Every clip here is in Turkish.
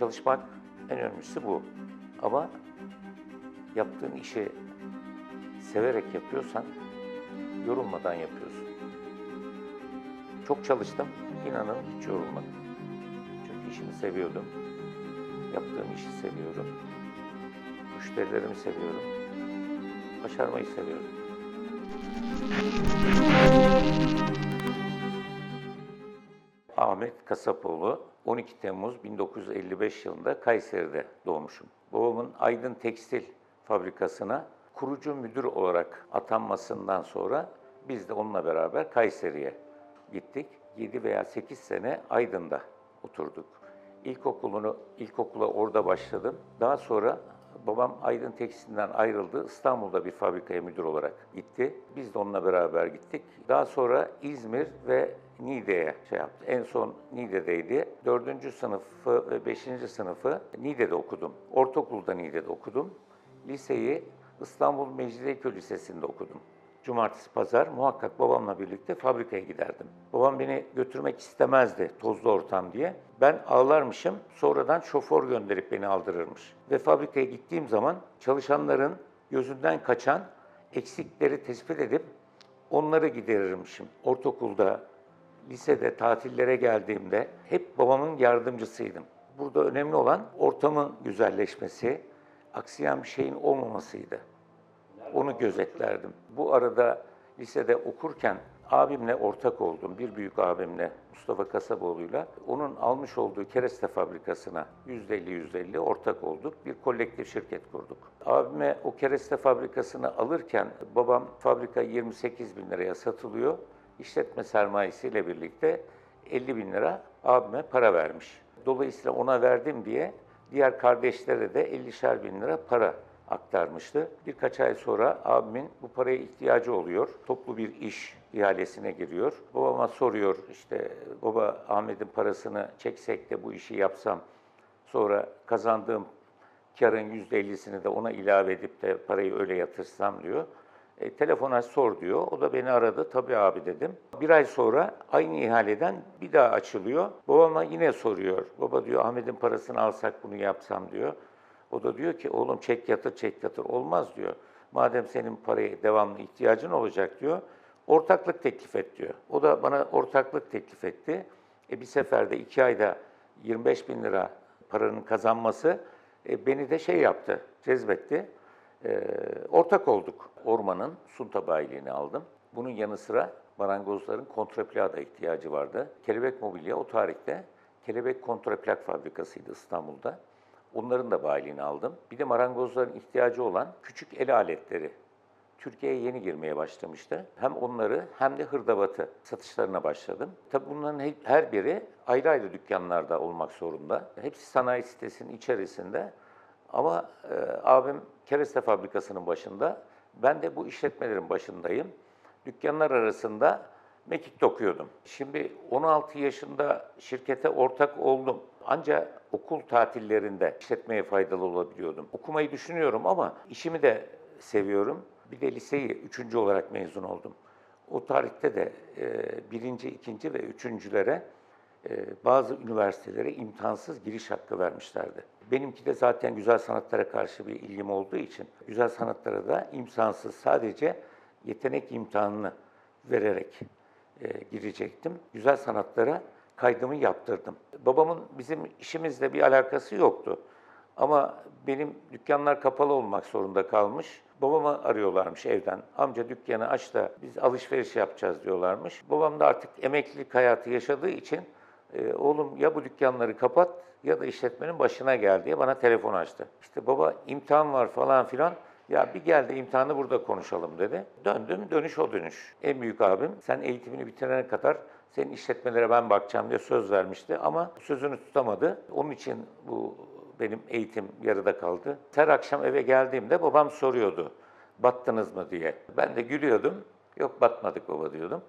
Çalışmak en önemlisi bu. Ama yaptığın işi severek yapıyorsan yorulmadan yapıyorsun. Çok çalıştım, inanın hiç yorulmadım. Çünkü işimi seviyordum. Yaptığım işi seviyorum. Müşterilerimi seviyorum. Başarmayı seviyorum. Ahmet Kasapoğlu 12 Temmuz 1955 yılında Kayseri'de doğmuşum. Babamın Aydın Tekstil Fabrikası'na kurucu müdür olarak atanmasından sonra biz de onunla beraber Kayseri'ye gittik. 7 veya 8 sene Aydın'da oturduk. İlkokulunu, ilkokula orada başladım. Daha sonra babam Aydın Tekstil'den ayrıldı. İstanbul'da bir fabrikaya müdür olarak gitti. Biz de onunla beraber gittik. Daha sonra İzmir ve Niğde'ye şey yaptı. En son Niğde'deydi. Dördüncü sınıfı ve beşinci sınıfı Niğde'de okudum. Ortaokulda Niğde'de okudum. Liseyi İstanbul Mecidiyeköy Lisesi'nde okudum. Cumartesi, pazar muhakkak babamla birlikte fabrikaya giderdim. Babam beni götürmek istemezdi tozlu ortam diye. Ben ağlarmışım, sonradan şoför gönderip beni aldırırmış. Ve fabrikaya gittiğim zaman çalışanların gözünden kaçan eksikleri tespit edip onları giderirmişim. Ortaokulda, lisede tatillere geldiğimde hep babamın yardımcısıydım. Burada önemli olan ortamın güzelleşmesi, aksiyen bir şeyin olmamasıydı. Onu gözetlerdim. Bu arada lisede okurken abimle ortak oldum. Bir büyük abimle Mustafa Kasaboğlu'yla. Onun almış olduğu kereste fabrikasına %50-%50 ortak olduk. Bir kolektif şirket kurduk. Abime o kereste fabrikasını alırken babam fabrika 28 bin liraya satılıyor. İşletme sermayesiyle birlikte 50 bin lira abime para vermiş. Dolayısıyla ona verdim diye diğer kardeşlere de 50'şer bin lira para aktarmıştı. Birkaç ay sonra abimin bu paraya ihtiyacı oluyor. Toplu bir iş ihalesine giriyor. Babama soruyor işte baba Ahmet'in parasını çeksek de bu işi yapsam sonra kazandığım karın %50'sini de ona ilave edip de parayı öyle yatırsam diyor. E, telefona sor diyor. O da beni aradı. Tabii abi dedim. Bir ay sonra aynı ihaleden bir daha açılıyor. Babama yine soruyor. Baba diyor Ahmet'in parasını alsak bunu yapsam diyor. O da diyor ki oğlum çek yatır çek yatır olmaz diyor. Madem senin paraya devamlı ihtiyacın olacak diyor. Ortaklık teklif et diyor. O da bana ortaklık teklif etti. E bir seferde iki ayda 25 bin lira paranın kazanması e, beni de şey yaptı, cezbetti. E, ortak olduk. Ormanın sunta bayiliğini aldım. Bunun yanı sıra marangozların kontraplada ihtiyacı vardı. Kelebek Mobilya o tarihte kelebek kontraplak fabrikasıydı İstanbul'da. Onların da bayiliğini aldım. Bir de marangozların ihtiyacı olan küçük el aletleri. Türkiye'ye yeni girmeye başlamıştı. Hem onları hem de hırdavatı satışlarına başladım. Tabii bunların he- her biri ayrı ayrı dükkanlarda olmak zorunda. Hepsi sanayi sitesinin içerisinde. Ama e, abim kereste fabrikasının başında. Ben de bu işletmelerin başındayım. Dükkanlar arasında mekik dokuyordum. Şimdi 16 yaşında şirkete ortak oldum. Ancak okul tatillerinde işletmeye faydalı olabiliyordum. Okumayı düşünüyorum ama işimi de seviyorum. Bir de liseyi üçüncü olarak mezun oldum. O tarihte de e, birinci, ikinci ve üçüncülere e, bazı üniversitelere imkansız giriş hakkı vermişlerdi. Benimki de zaten güzel sanatlara karşı bir ilgim olduğu için güzel sanatlara da imkansız sadece yetenek imtihanını vererek e, girecektim. Güzel sanatlara kaydımı yaptırdım. Babamın bizim işimizle bir alakası yoktu. Ama benim dükkanlar kapalı olmak zorunda kalmış. Babamı arıyorlarmış evden. Amca dükkanı aç da biz alışveriş yapacağız diyorlarmış. Babam da artık emeklilik hayatı yaşadığı için e, oğlum ya bu dükkanları kapat ya da işletmenin başına gel diye bana telefon açtı. İşte baba imtihan var falan filan. Ya bir gel de imtihanı burada konuşalım dedi. Döndüm, dönüş o dönüş. En büyük abim sen eğitimini bitirene kadar senin işletmelere ben bakacağım diye söz vermişti ama sözünü tutamadı. Onun için bu benim eğitim yarıda kaldı. Her akşam eve geldiğimde babam soruyordu, battınız mı diye. Ben de gülüyordum, yok batmadık baba diyordum.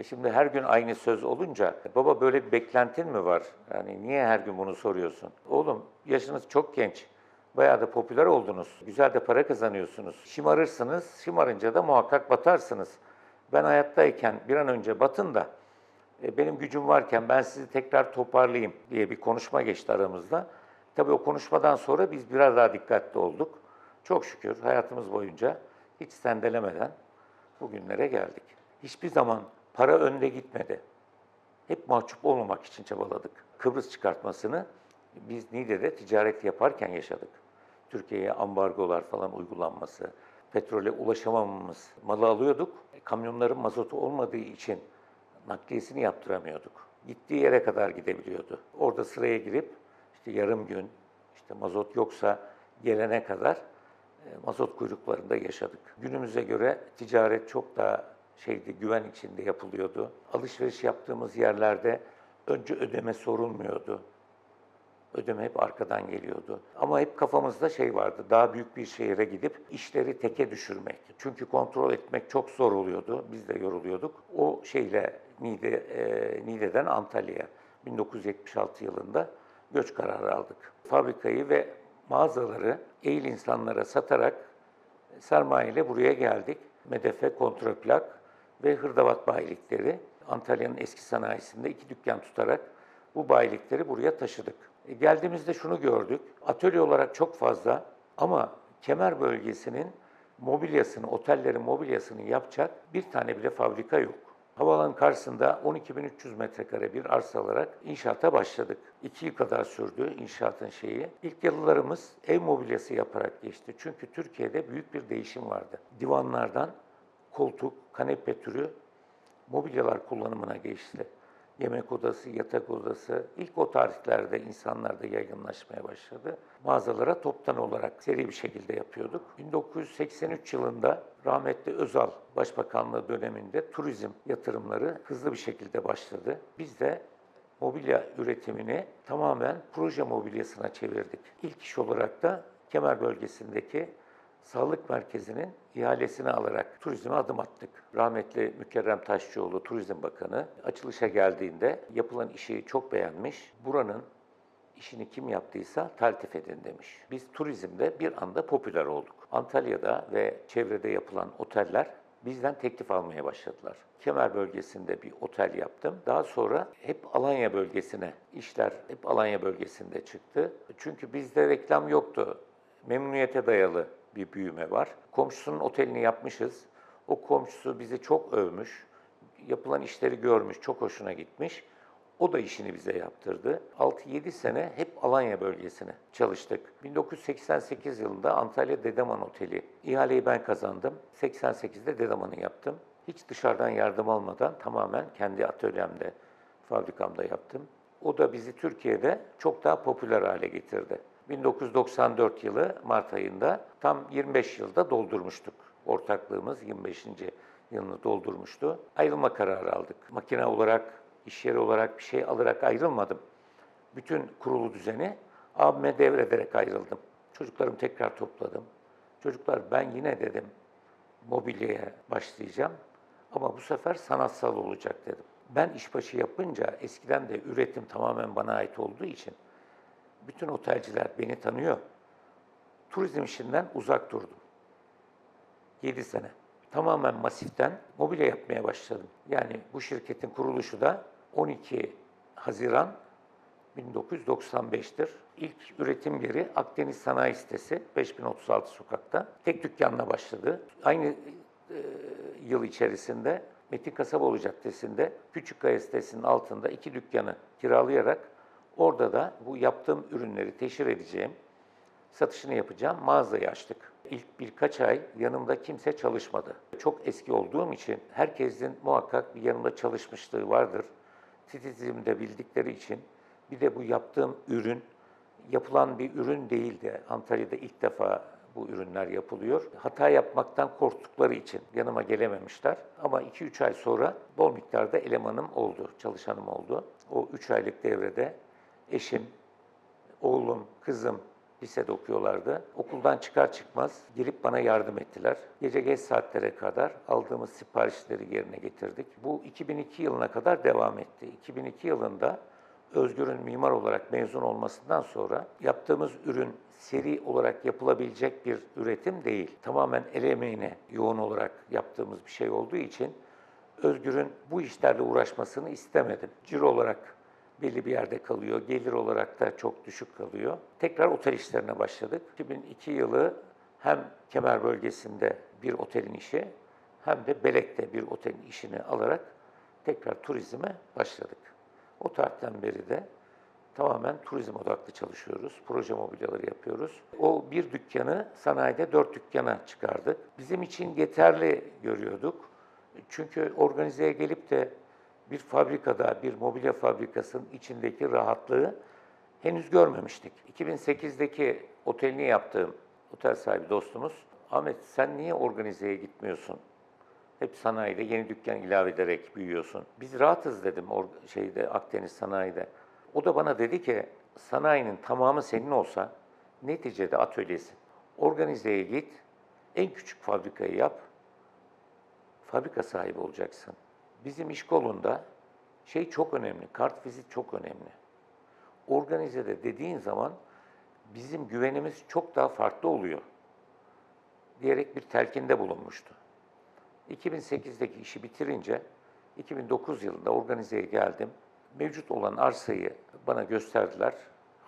E şimdi her gün aynı söz olunca, baba böyle bir beklentin mi var? Yani niye her gün bunu soruyorsun? Oğlum yaşınız çok genç, bayağı da popüler oldunuz, güzel de para kazanıyorsunuz. Şımarırsınız, şımarınca da muhakkak batarsınız. Ben hayattayken bir an önce batın da benim gücüm varken ben sizi tekrar toparlayayım diye bir konuşma geçti aramızda. Tabii o konuşmadan sonra biz biraz daha dikkatli olduk. Çok şükür hayatımız boyunca hiç sendelemeden bugünlere geldik. Hiçbir zaman para önde gitmedi. Hep mahcup olmamak için çabaladık. Kıbrıs çıkartmasını biz Niğde'de ticaret yaparken yaşadık. Türkiye'ye ambargolar falan uygulanması, petrole ulaşamamamız, malı alıyorduk. Kamyonların mazotu olmadığı için nakliyesini yaptıramıyorduk. Gittiği yere kadar gidebiliyordu. Orada sıraya girip işte yarım gün, işte mazot yoksa gelene kadar e, mazot kuyruklarında yaşadık. Günümüze göre ticaret çok daha şeydi, güven içinde yapılıyordu. Alışveriş yaptığımız yerlerde önce ödeme sorulmuyordu. Ödeme hep arkadan geliyordu. Ama hep kafamızda şey vardı, daha büyük bir şehire gidip işleri teke düşürmek. Çünkü kontrol etmek çok zor oluyordu, biz de yoruluyorduk. O şeyle Niğde, e, Niğde'den Antalya'ya 1976 yılında göç kararı aldık. Fabrikayı ve mağazaları eğil insanlara satarak sermayeyle buraya geldik. Medefe, kontraplak ve hırdavat bayilikleri. Antalya'nın eski sanayisinde iki dükkan tutarak bu bayilikleri buraya taşıdık. E, geldiğimizde şunu gördük. Atölye olarak çok fazla ama kemer bölgesinin mobilyasını, otellerin mobilyasını yapacak bir tane bile fabrika yok. Havaalanı karşısında 12.300 metrekare bir arsa alarak inşaata başladık. İki yıl kadar sürdü inşaatın şeyi. İlk yıllarımız ev mobilyası yaparak geçti. Çünkü Türkiye'de büyük bir değişim vardı. Divanlardan koltuk, kanepe türü mobilyalar kullanımına geçti. Yemek odası, yatak odası ilk o tarihlerde insanlarda yaygınlaşmaya başladı. Mağazalara toptan olarak seri bir şekilde yapıyorduk. 1983 yılında rahmetli Özal Başbakanlığı döneminde turizm yatırımları hızlı bir şekilde başladı. Biz de mobilya üretimini tamamen proje mobilyasına çevirdik. İlk iş olarak da Kemer bölgesindeki sağlık merkezinin ihalesini alarak turizme adım attık. Rahmetli Mükerrem Taşçıoğlu Turizm Bakanı açılışa geldiğinde yapılan işi çok beğenmiş. Buranın işini kim yaptıysa taltif edin demiş. Biz turizmde bir anda popüler olduk. Antalya'da ve çevrede yapılan oteller bizden teklif almaya başladılar. Kemer bölgesinde bir otel yaptım. Daha sonra hep Alanya bölgesine, işler hep Alanya bölgesinde çıktı. Çünkü bizde reklam yoktu. Memnuniyete dayalı bir büyüme var. Komşusunun otelini yapmışız. O komşusu bizi çok övmüş. Yapılan işleri görmüş, çok hoşuna gitmiş. O da işini bize yaptırdı. 6-7 sene hep Alanya bölgesine çalıştık. 1988 yılında Antalya Dedeman Oteli. İhaleyi ben kazandım. 88'de Dedeman'ı yaptım. Hiç dışarıdan yardım almadan tamamen kendi atölyemde, fabrikamda yaptım. O da bizi Türkiye'de çok daha popüler hale getirdi. 1994 yılı Mart ayında tam 25 yılda doldurmuştuk. Ortaklığımız 25. yılını doldurmuştu. Ayrılma kararı aldık. Makine olarak, iş yeri olarak bir şey alarak ayrılmadım. Bütün kurulu düzeni abime devrederek ayrıldım. Çocuklarımı tekrar topladım. Çocuklar ben yine dedim mobilyaya başlayacağım ama bu sefer sanatsal olacak dedim. Ben işbaşı yapınca eskiden de üretim tamamen bana ait olduğu için bütün otelciler beni tanıyor. Turizm işinden uzak durdum. 7 sene. Tamamen masiften mobilya yapmaya başladım. Yani bu şirketin kuruluşu da 12 Haziran 1995'tir. İlk üretim yeri Akdeniz Sanayi Sitesi 5036 sokakta. Tek dükkanla başladı. Aynı e, yıl içerisinde Metin Kasaboğlu Caddesi'nde Küçükkaya sitesinin altında iki dükkanı kiralayarak orada da bu yaptığım ürünleri teşhir edeceğim, satışını yapacağım mağazayı açtık. İlk birkaç ay yanımda kimse çalışmadı. Çok eski olduğum için herkesin muhakkak bir yanımda çalışmışlığı vardır. Titizliğimi bildikleri için bir de bu yaptığım ürün yapılan bir ürün değildi. Antalya'da ilk defa bu ürünler yapılıyor. Hata yapmaktan korktukları için yanıma gelememişler. Ama 2-3 ay sonra bol miktarda elemanım oldu, çalışanım oldu. O 3 aylık devrede eşim, oğlum, kızım lisede okuyorlardı. Okuldan çıkar çıkmaz gelip bana yardım ettiler. Gece geç saatlere kadar aldığımız siparişleri yerine getirdik. Bu 2002 yılına kadar devam etti. 2002 yılında Özgür'ün mimar olarak mezun olmasından sonra yaptığımız ürün seri olarak yapılabilecek bir üretim değil. Tamamen el emeğine yoğun olarak yaptığımız bir şey olduğu için Özgür'ün bu işlerle uğraşmasını istemedim. Ciro olarak belli bir yerde kalıyor. Gelir olarak da çok düşük kalıyor. Tekrar otel işlerine başladık. 2002 yılı hem kemer bölgesinde bir otelin işi hem de Belek'te bir otelin işini alarak tekrar turizme başladık. O tarihten beri de tamamen turizm odaklı çalışıyoruz. Proje mobilyaları yapıyoruz. O bir dükkanı sanayide dört dükkana çıkardık. Bizim için yeterli görüyorduk. Çünkü organizeye gelip de bir fabrikada, bir mobilya fabrikasının içindeki rahatlığı henüz görmemiştik. 2008'deki otelini yaptığım otel sahibi dostumuz, Ahmet sen niye organizeye gitmiyorsun? Hep sanayide yeni dükkan ilave ederek büyüyorsun. Biz rahatız dedim or şeyde Akdeniz sanayide. O da bana dedi ki sanayinin tamamı senin olsa neticede atölyesin. Organizeye git, en küçük fabrikayı yap, fabrika sahibi olacaksın. Bizim iş kolunda şey çok önemli, kart vizit çok önemli. Organizede dediğin zaman bizim güvenimiz çok daha farklı oluyor diyerek bir telkinde bulunmuştu. 2008'deki işi bitirince 2009 yılında organizeye geldim. Mevcut olan arsayı bana gösterdiler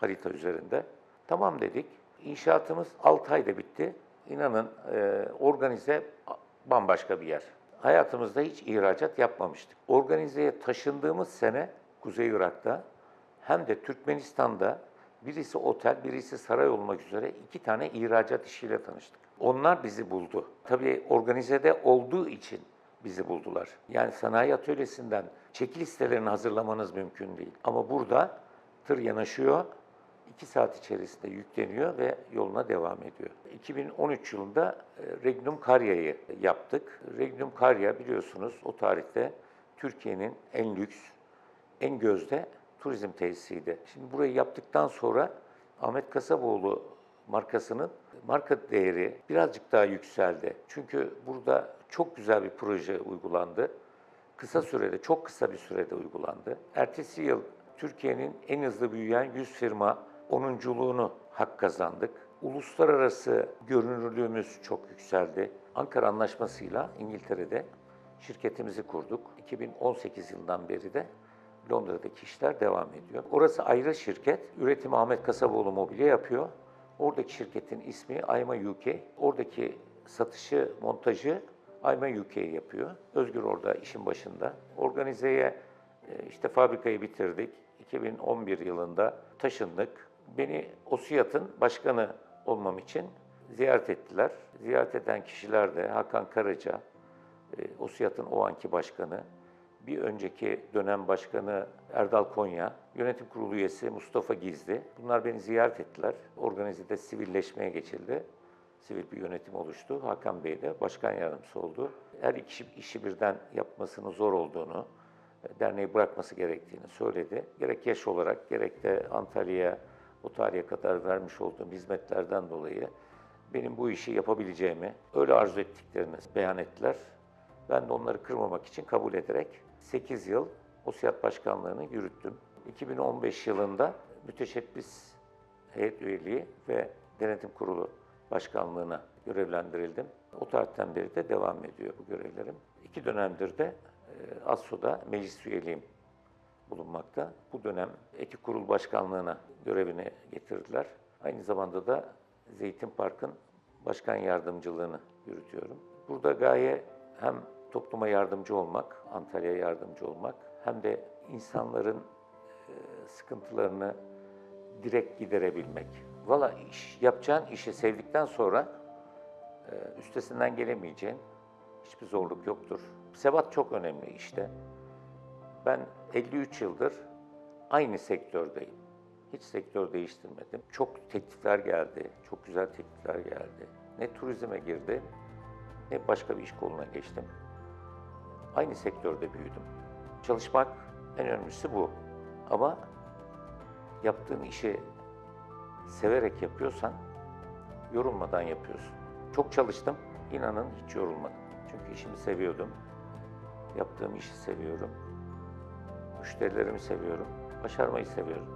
harita üzerinde. Tamam dedik. İnşaatımız 6 ayda bitti. İnanın e, organize bambaşka bir yer. Hayatımızda hiç ihracat yapmamıştık. Organizeye taşındığımız sene Kuzey Irak'ta hem de Türkmenistan'da birisi otel, birisi saray olmak üzere iki tane ihracat işiyle tanıştık. Onlar bizi buldu. Tabii organizede olduğu için bizi buldular. Yani sanayi atölyesinden çeki listelerini hazırlamanız mümkün değil. Ama burada tır yanaşıyor, iki saat içerisinde yükleniyor ve yoluna devam ediyor. 2013 yılında e, Regnum Karya'yı yaptık. Regnum Karya biliyorsunuz o tarihte Türkiye'nin en lüks, en gözde turizm tesisiydi. Şimdi burayı yaptıktan sonra Ahmet Kasaboğlu markasının marka değeri birazcık daha yükseldi. Çünkü burada çok güzel bir proje uygulandı. Kısa sürede, çok kısa bir sürede uygulandı. Ertesi yıl Türkiye'nin en hızlı büyüyen 100 firma onunculuğunu hak kazandık. Uluslararası görünürlüğümüz çok yükseldi. Ankara Anlaşması'yla İngiltere'de şirketimizi kurduk. 2018 yılından beri de Londra'daki işler devam ediyor. Orası ayrı şirket. Üretimi Ahmet Kasaboğlu Mobilya yapıyor. Oradaki şirketin ismi Ayma UK. Oradaki satışı, montajı Ayma UK yapıyor. Özgür orada işin başında. Organizeye e, işte fabrikayı bitirdik. 2011 yılında taşındık. Beni OSİAD'ın başkanı olmam için ziyaret ettiler. Ziyaret eden kişiler de Hakan Karaca, e, OSİAD'ın o anki başkanı, bir önceki dönem başkanı Erdal Konya, yönetim kurulu üyesi Mustafa Gizli. Bunlar beni ziyaret ettiler. Organizede sivilleşmeye geçildi. Sivil bir yönetim oluştu. Hakan Bey de başkan yardımcısı oldu. Her iki işi birden yapmasının zor olduğunu, derneği bırakması gerektiğini söyledi. Gerek yaş olarak gerek de Antalya'ya o tarihe kadar vermiş olduğum hizmetlerden dolayı benim bu işi yapabileceğimi, öyle arzu ettiklerini beyan ettiler. Ben de onları kırmamak için kabul ederek 8 yıl OSİAD Başkanlığı'nı yürüttüm. 2015 yılında müteşebbis heyet üyeliği ve denetim kurulu başkanlığına görevlendirildim. O tarihten beri de devam ediyor bu görevlerim. İki dönemdir de e, ASSO'da meclis üyeliğim bulunmakta. Bu dönem Etik Kurul Başkanlığı'na görevini getirdiler. Aynı zamanda da Zeytin Park'ın başkan yardımcılığını yürütüyorum. Burada gaye hem topluma yardımcı olmak, Antalya'ya yardımcı olmak hem de insanların e, sıkıntılarını direkt giderebilmek. Valla iş, yapacağın işi sevdikten sonra e, üstesinden gelemeyeceğin hiçbir zorluk yoktur. Sebat çok önemli işte. Ben 53 yıldır aynı sektördeyim. Hiç sektör değiştirmedim. Çok teklifler geldi, çok güzel teklifler geldi. Ne turizme girdi, ne başka bir iş koluna geçtim. Aynı sektörde büyüdüm. Çalışmak en önemlisi bu. Ama yaptığın işi severek yapıyorsan yorulmadan yapıyorsun. Çok çalıştım, inanın hiç yorulmadım. Çünkü işimi seviyordum. Yaptığım işi seviyorum. Müşterilerimi seviyorum. Başarmayı seviyorum.